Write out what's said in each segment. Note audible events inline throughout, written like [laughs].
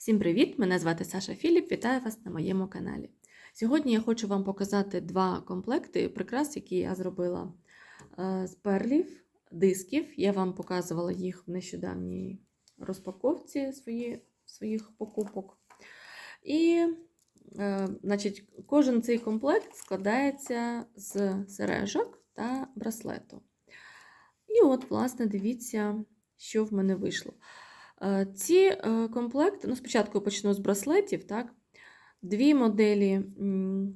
Всім привіт! Мене звати Саша Філіп. Вітаю вас на моєму каналі. Сьогодні я хочу вам показати два комплекти прикрас, які я зробила е, з перлів, дисків. Я вам показувала їх в нещодавній розпаковці свої, своїх покупок. І е, значить, кожен цей комплект складається з сережок та браслету. І от, власне, дивіться, що в мене вийшло. Е, Ці е, комплекти, ну, спочатку почну з браслетів, так? Дві моделі, м,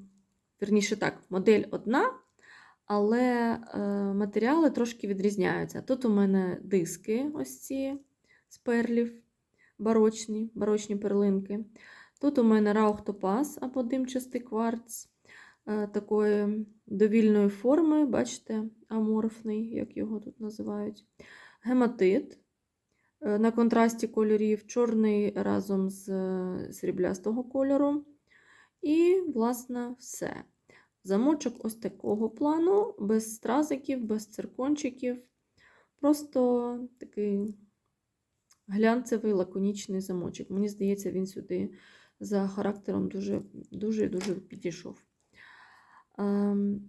вірніше так, модель одна, але е, матеріали трошки відрізняються. Тут у мене диски, ось ці з перлів, барочні, барочні перлинки. Тут у мене раухтопаз або димчастий кварц такої довільної форми, бачите, аморфний, як його тут називають. Гематит на контрасті кольорів, чорний разом з е, сріблястого кольору. І, власне, все. Замочок ось такого плану, без стразиків, без циркончиків. Просто такий глянцевий лаконічний замочок. Мені здається, він сюди за характером дуже дуже дуже підійшов. Ем,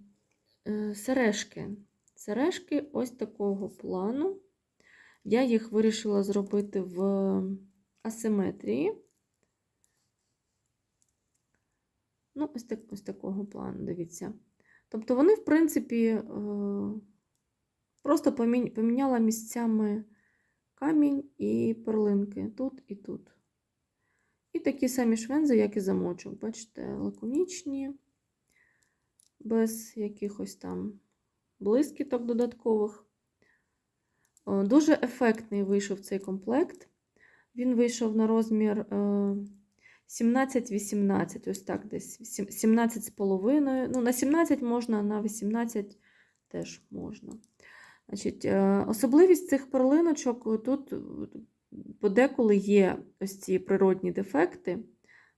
е, Сережки. Сережки ось такого плану. Я їх вирішила зробити в асиметрії. Ну, ось, так, ось такого плану, дивіться. Тобто вони, в принципі, е, просто помі- поміняла місцями камінь і перлинки тут і тут. І такі самі швензи, як і замочок. Бачите, лаконічні, без якихось там блискіток додаткових. О, Дуже ефектний вийшов цей комплект. Він вийшов на розмір е, 17-18, ось так десь 17 з половиною. Ну, на 17 можна, на 18 теж можна. Значить, е, Особливість цих перлиночок тут подеколи є ось ці природні дефекти.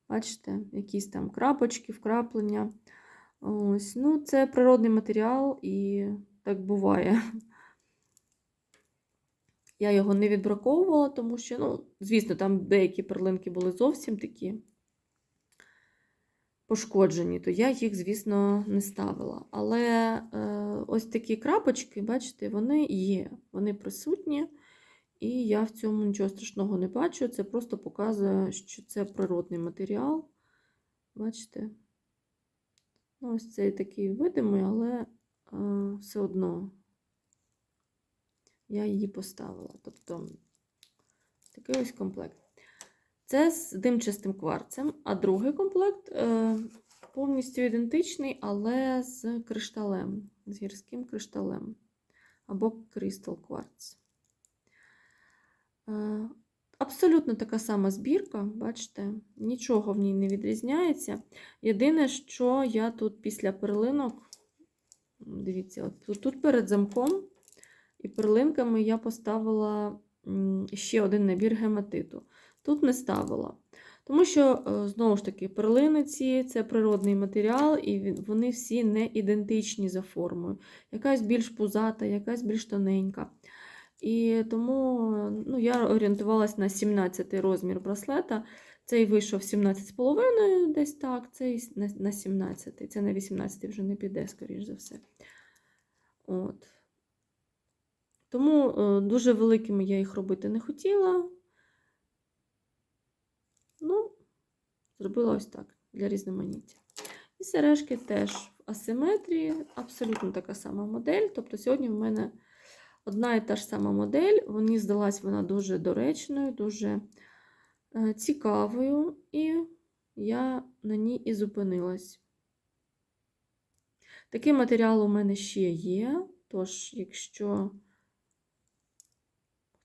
Бачите, якісь там крапочки, вкраплення. Ось, ну, Це природний матеріал, і так буває. Я його не відбраковувала, тому що, ну, звісно, там деякі перлинки були зовсім такі пошкоджені, то я їх, звісно, не ставила. Але е, ось такі крапочки, бачите, вони є, вони присутні, і я в цьому нічого страшного не бачу. Це просто показує, що це природний матеріал. Бачите? Ну, Ось цей такий видимий, але е, все одно я її поставила. Тобто такий ось комплект. Це з димчастим кварцем, а другий комплект е, повністю ідентичний, але з кришталем, з гірським кришталем або Crystal Quartz. Е, абсолютно така сама збірка, бачите, нічого в ній не відрізняється. Єдине, що я тут після перлинок, дивіться, от тут перед замком і перлинками я поставила ще один набір гематиту. Тут не ставила. Тому що, знову ж таки, перлиниці це природний матеріал, і вони всі не ідентичні за формою. Якась більш пузата, якась більш тоненька. І тому ну, я орієнтувалася на 17 розмір браслета. Цей вийшов 17,5 десь так, цей на 17. Це на 18 вже не піде, скоріш за все. От. Тому дуже великими я їх робити не хотіла. Ну, зробила ось так для різноманіття. І сережки теж в асиметрії, абсолютно така сама модель. Тобто, сьогодні в мене одна і та ж сама модель. Мені здалась вона дуже доречною, дуже е, цікавою, і я на ній і зупинилась. Такий матеріал у мене ще є, тож, якщо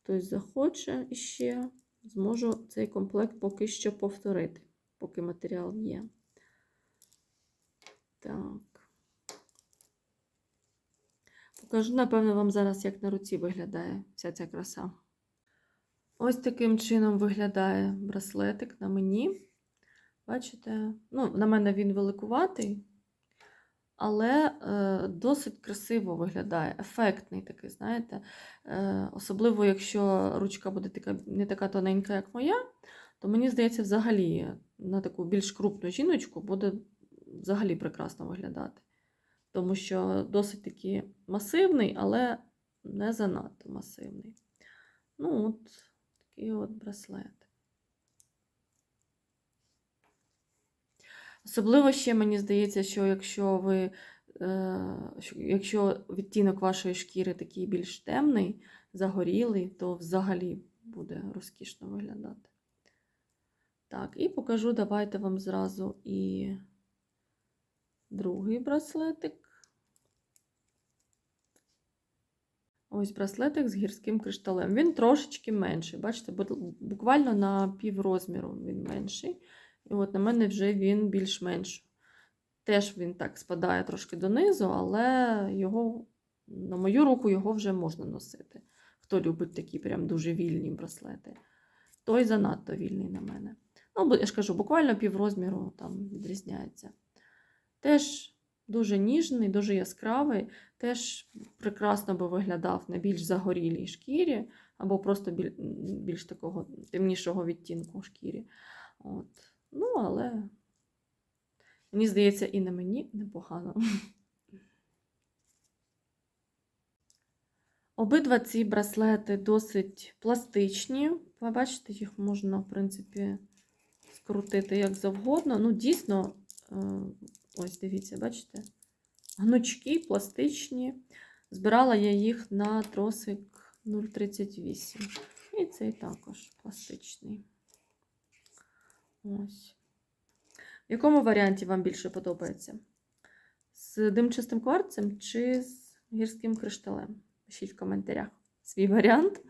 хтось захоче іще, зможу цей комплект поки що повторити, поки матеріал є. Так. Покажу, напевно, вам зараз, як на руці виглядає вся ця краса. Ось таким чином виглядає браслетик на мені. Бачите? Ну, на мене він великуватий, але е, досить красиво виглядає, ефектний такий, знаєте. Е, Особливо, якщо ручка буде така, не така тоненька, як моя, то мені здається, взагалі на таку більш крупну жіночку буде взагалі прекрасно виглядати. Тому що досить таки масивний, але не занадто масивний. Ну, от такий от браслет. Особливо ще мені здається, що якщо ви, е, якщо відтінок вашої шкіри такий більш темний, загорілий, то взагалі буде розкішно виглядати. Так, і покажу, давайте вам зразу і другий браслетик. Ось браслетик з гірським кришталем. Він трошечки менший. Бачите, бу- буквально на піврозміру він менший. І от на мене вже він більш-менш. Теж він так спадає трошки донизу, але його, на мою руку його вже можна носити. Хто любить такі прям дуже вільні браслети, той занадто вільний на мене. Ну, я ж кажу, буквально піврозміру там відрізняється. Теж дуже ніжний, дуже яскравий, теж прекрасно би виглядав на більш загорілій шкірі, або просто біль- більш такого темнішого відтінку шкірі. От. Ну, але мені здається, і на мені непогано. Обидва ці браслети досить пластичні. Ви бачите, їх можна, в принципі, скрутити як завгодно. Ну, дійсно, е, ось дивіться, бачите? Гнучкі, пластичні. Збирала я їх на тросик 0,38. І цей також пластичний. Ось. В якому варіанті вам більше подобається? З димчастим кварцем чи з гірським кришталем? Пишіть в коментарях свій варіант.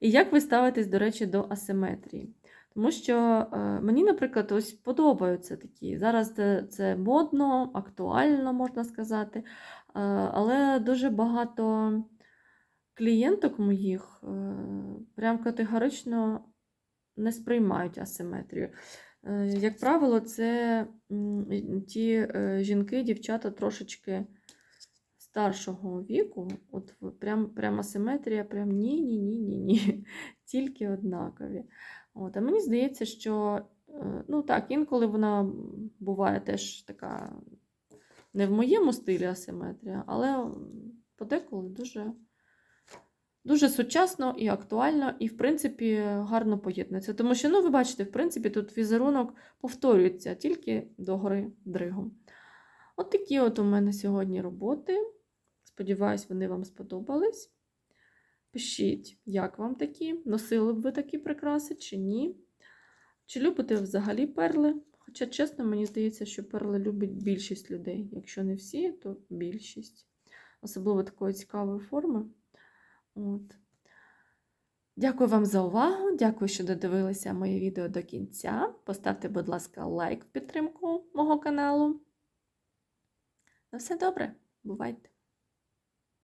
І як ви ставитесь, до речі, до асиметрії? Тому що е, мені, наприклад, ось подобаються такі. Зараз це, модно, актуально, можна сказати. Е, але дуже багато клієнток моїх е, прям категорично не сприймають асиметрію. Е, Як правило, це ті е, жінки, дівчата трошечки старшого віку. От прям, прям асиметрія, прям ні, ні, ні, ні, ні. [laughs] Тільки однакові. От, а мені здається, що е, ну так, інколи вона буває теж така не в моєму стилі асиметрія, але подеколи дуже. Дуже сучасно і актуально, і, в принципі, гарно поєднується. Тому що, ну, ви бачите, в принципі, тут візерунок повторюється тільки догори дригом. От такі от у мене сьогодні роботи. Сподіваюсь, вони вам сподобались. Пишіть, як вам такі, носили б ви такі прикраси чи ні. Чи любите взагалі перли? Хоча, чесно, мені здається, що перли любить більшість людей. Якщо не всі, то більшість. Особливо такої цікавої форми. От. Дякую вам за увагу. Дякую, що додивилися моє відео до кінця. Поставте, будь ласка, лайк в підтримку мого каналу. На все добре, бувайте!